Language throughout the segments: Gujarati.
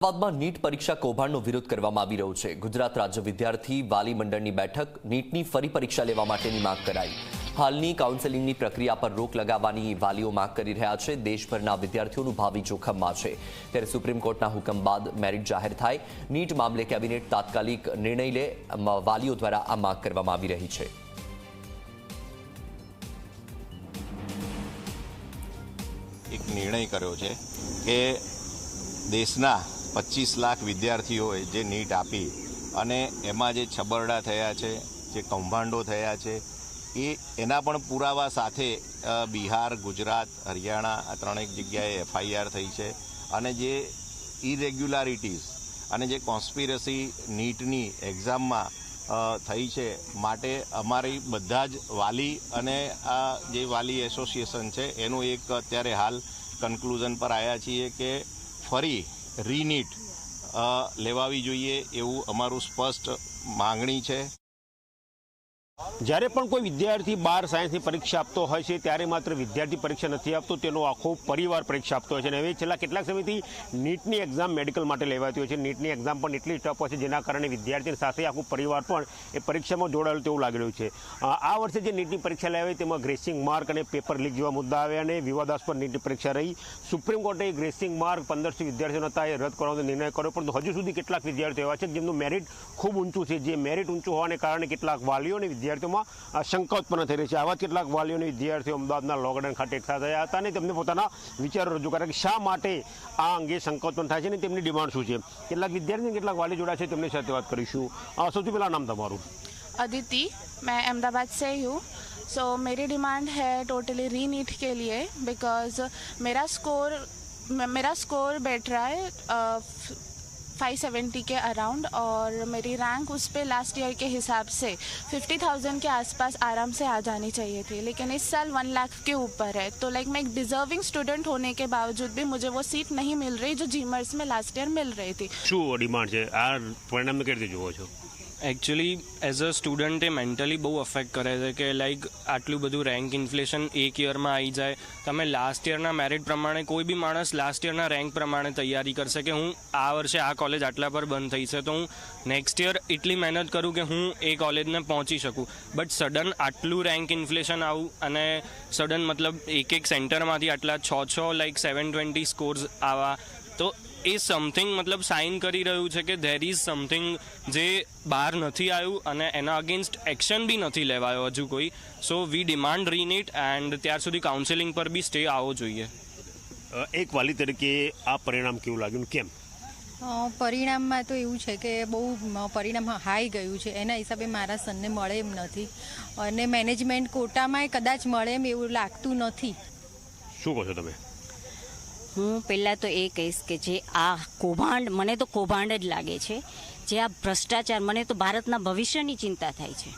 અમદાવાદમાં નીટ પરીક્ષા કૌભાંડનો વિરોધ કરવામાં આવી રહ્યો છે. ગુજરાત રાજ્ય વિદ્યાર્થી વાલી મંડળની બેઠક નીટની ફરી પરીક્ષા લેવા માટેની માંગ કરાઈ. હાલની કાઉન્સેલિંગની પ્રક્રિયા પર રોક લગાવવાની વાલીઓ માંગ કરી રહ્યા છે. દેશભરના વિદ્યાર્થીઓનું ભાવિ જોખમમાં છે. ત્યારે સુપ્રીમ કોર્ટના હુકમ બાદ મેરિટ જાહેર થાય. નીટ મામલે કેબિનેટ તાત્કાલિક નિર્ણય લે વાલીઓ દ્વારા આ માંગ કરવામાં આવી રહી છે. એક નિર્ણય કર્યો છે કે દેશના પચીસ લાખ વિદ્યાર્થીઓએ જે નીટ આપી અને એમાં જે છબરડા થયા છે, જે કૌભાંડો થયા છે, એ એના પણ પુરાવા સાથે બિહાર, ગુજરાત, હરિયાણા આ ત્રણેક જગ્યાએ એફઆઈઆર થઈ છે અને જે ઇરેગ્યુલારિટીઝ અને જે કોન્સ્પિરસી નીટની એક્ઝામમાં થઈ છે માટે અમારી બધા જ વાલી અને આ જે વાલી એસોસિએશન છે, એનું એક અત્યારે હાલ કન્ક્લુઝન પર આવ્યા છીએ કે ફરી રીનીટ લેવાવી જોઈએ એવું અમારું સ્પષ્ટ માંગણી છે. જ્યારે પણ કોઈ વિદ્યાર્થી બાર સાયન્સની પરીક્ષા આપતો હોય છે, ત્યારે માત્ર વિદ્યાર્થી પરીક્ષા નથી આપતો, તેનો આખો પરિવાર પરીક્ષા આપતો હોય છે. અને હવે છેલ્લા કેટલાક સમયથી નીટની એક્ઝામ મેડિકલ માટે લેવાતી હોય છે. નીટની એક્ઝામ પણ એટલી ટફ હોય છે, જેના કારણે વિદ્યાર્થીની સાથે આખું પરિવાર પણ એ પરીક્ષામાં જોડાયેલું તેવું લાગી રહ્યું છે. આ વર્ષે જે નીટની પરીક્ષા લેવાઈ, તેમાં ગ્રેસિંગ માર્ક અને પેપર લીક જેવા મુદ્દા આવ્યા અને વિવાદાસ્પદ નીટની પરીક્ષા રહી. સુપ્રીમ કોર્ટે ગ્રેસિંગ માર્ક પંદરસો વિદ્યાર્થીઓ હતા એ રદ કરવાનો નિર્ણય કર્યો, પરંતુ હજુ સુધી કેટલાક વિદ્યાર્થીઓ એવા છે જેમનું મેરિટ ખૂબ ઊંચું છે. જે મેરિટ ઊંચું હોવાને કારણે કેટલાક વાલીઓ અને વિદ્યાર્થીઓમાં અ, શંકા ઉત્પન્ન થઈ રહી છે આવા જ કેટલાક વાલીઓ અને વિદ્યાર્થીઓ અમદાવાદના લો ગાર્ડન ખાતે એકઠા થયા હતા અને તેમને પોતાના વિચારો રજૂ કર્યા કે શા માટે આ અંગે શંકા ઉત્પન્ન થાય છે અને તેમની ડિમાન્ડ શું છે કેટલાક વિદ્યાર્થી અને કેટલાક વાલી જોડા છે તેમની સાથે વાત કરીશું અ, સૌથી પહેલાં નામ તમારું अदिति मैं अहमदाबाद से ही हूँ सो मेरी डिमांड है टोटली री नीट के लिए बिकॉज मेरा स्कोर मेरा स्कोर बैठ रहा है फाइव सेवेंटी के अराउंड और मेरी रैंक उस पे लास्ट ईयर के हिसाब से फिफ्टी थाउजेंड के आसपास आराम से आ जानी चाहिए थी लेकिन इस साल वन लाख के ऊपर है तो लाइक मैं एक डिजर्विंग स्टूडेंट होने के बावजूद भी मुझे वो सीट नहीं मिल रही जो जीमर्स में लास्ट ईयर मिल रही थी શું ડિમાન્ડ છે આ પરિણામને કઈ રીતે જુઓ છો એકચ્યુઅલી એઝ અ સ્ટુડન્ટ એ મેન્ટલી બહુ અફેક્ટ કરે છે કે લાઈક આટલું બધું રેન્ક ઇન્ફ્લેશન એક યરમાં આવી જાય. તમે લાસ્ટ યરના મેરિટ પ્રમાણે કોઈ બી માણસ લાસ્ટ યરના રેન્ક પ્રમાણે તૈયારી કરશે કે, હું આ વર્ષે આ કોલેજ આટલા પર બંધ થઈ છે, તો હું નેક્સ્ટ યર એટલી મહેનત કરું કે, હું એ કોલેજને પહોંચી શકું. બટ સડન આટલું રેન્ક ઇન્ફ્લેશન આવું અને સડન મતલબ એક એક સેન્ટરમાંથી આટલા છ છ લાઈક સેવન ટ્વેન્ટી સ્કોર્સ આવા, તો એ સમથિંગ મતલબ સાઇન કરી રહ્યું છે કે ધેર ઇઝ સમથિંગ જે બહાર નથી આવ્યું અને એના અગેન્સ્ટ એક્શન બી નથી લેવાયો હજુ કોઈ. સો વી ડિમાન્ડ રીનીટ એન્ડ ત્યાર સુધી કાઉન્સેલિંગ પર બી સ્ટે આવવો જોઈએ. એક વાલી તરીકે આ પરિણામ કેવું લાગ્યું કેમ? પરિણામમાં તો એવું છે કે બહુ પરિણામ હાઈ ગયું છે. એના હિસાબે મારા સનને મળે એમ નથી. અને મેનેજમેન્ટ કોટામાં કદાચ મળે એમ એવું લાગતું નથી. શું કહો છો તમે? હું પહેલાં તો એ કહીશ કે જે આ કૌભાંડ, મને તો કૌભાંડ જ લાગે છે. જે આ ભ્રષ્ટાચાર, મને તો ભારતના ભવિષ્યની ચિંતા થાય છે.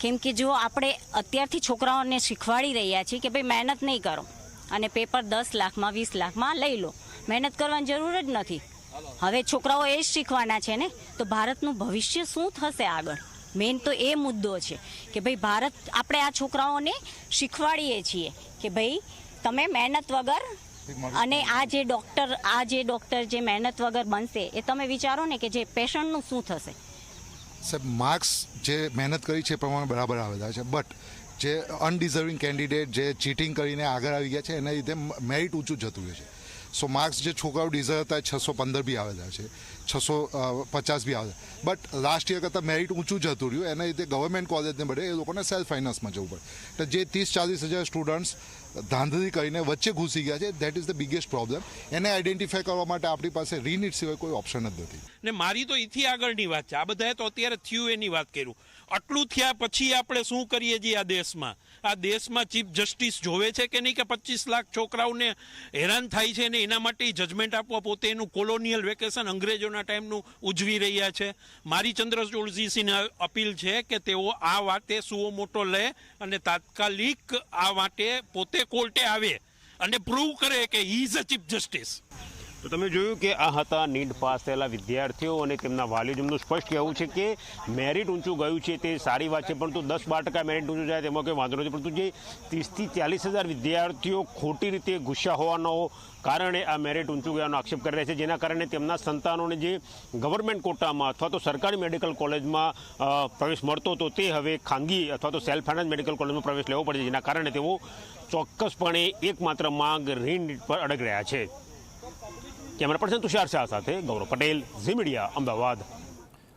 કેમ કે જો આપણે અત્યારથી છોકરાઓને શીખવાડી રહ્યા છીએ કે ભાઈ મહેનત નહીં કરો અને પેપર દસ લાખમાં, વીસ લાખમાં લઈ લો. મહેનત કરવાની જરૂર જ નથી. હવે છોકરાઓ એ જ શીખવાના છે ને? તો ભારતનું ભવિષ્ય શું થશે આગળ? મેઇન તો એ મુદ્દો છે કે ભાઈ ભારત, આપણે આ છોકરાઓને શીખવાડીએ છીએ કે ભાઈ તમે મહેનત વગર અને આ જે ડોક્ટર, આ જે ડોક્ટર જે મહેનત વગર બનશે, એ તમે વિચારો ને કે જે પેશન્ટનું શું થશે? સાહેબ, માર્ક્સ જે મહેનત કરી છે એ પ્રમાણે બરાબર આવેલા છે. બટ જે અનડિઝર્વિંગ કેન્ડિડેટ જે ચીટિંગ કરીને આગળ આવી ગયા છે, એના લીધે મેરિટ ઊંચું જતું રહે છે. સો માર્ક્સ જે છોકરાઓ ડિઝર્વ હતા છસો પંદર બી આવેલા છે. છસો પચાસ બી આવેલા. બટ લાસ્ટ યર કરતાં મેરિટ ઊંચું જતું રહ્યું. એના લીધે ગવર્મેન્ટ કોલેજને બદલે એ લોકોને સેલ્ફ ફાઇનાન્સમાં જવું પડે. એટલે જે ત્રીસ ચાલીસ હજાર સ્ટુડન્ટ્સ ધાંધલી કરીને વચ્ચે ઘૂસી ગયા છે. That is the biggest problem એને આઈડેન્ટિફાય કરવા માટે આપણી પાસે રીનીટ સિવાય કોઈ ઓપ્શન જ નથી. ને મારી તો એથી આગળની વાત છે. આ બધાએ તો અત્યારે થયું એની વાત કર્યું. આટલું થયા પછી આપણે શું કરીએ છીએ આ દેશમાં? આ દેશમાં ચીફ જસ્ટિસ જોવે છે કે નહીં કે પચીસ લાખ છોકરાઓને હેરાન થાય છે ને એના માટે જજમેન્ટ આપવા પોતે એનું કોલોનિયલ વેકેશન અંગ્રેજોના ટાઈમનું ઉજવી રહ્યા છે. મારી ચંદ્રચૂડજીસીને અપીલ છે કે તેઓ આ વાતે સુઓ મોટો લે અને તાત્કાલિક આ વાતે પોતે કોર્ટે આવે અને પ્રૂવ કરે કે he is a chief justice તો તમે જોયું કે આ હતા નીટ પાસ થયેલા વિદ્યાર્થીઓ અને તેમના વાલીઓ. સ્પષ્ટ કહેવું છે કે મેરિટ ઊંચું ગયું છે તે સારી વાત છે, પરંતુ દસ બાર ટકા મેરિટ ઊંચું જાય તેમાં કોઈ વાંધો નથી. પરંતુ જે ત્રીસથી ચાલીસ હજાર વિદ્યાર્થીઓ ખોટી રીતે ગુસ્સા હોવાનો કારણે આ મેરિટ ઊંચું ગયાનો આક્ષેપ કરી રહ્યા છે, જેના કારણે તેમના સંતાનોને જે ગવર્મેન્ટ કોટામાં અથવા તો સરકારી મેડિકલ કોલેજમાં પ્રવેશ મળતો હતો તે હવે ખાનગી અથવા તો સેલ્ફ ફાઇનાન્સ મેડિકલ કોલેજમાં પ્રવેશ લેવો પડે છે, જેના કારણે તેઓ ચોક્કસપણે એકમાત્ર માંગ રીન પર અડગ રહ્યા છે. કેમેરા પર્સન તુષાર શાહ સાથે ગૌરવ પટેલ ઝી મીડિયા અમદાવાદ.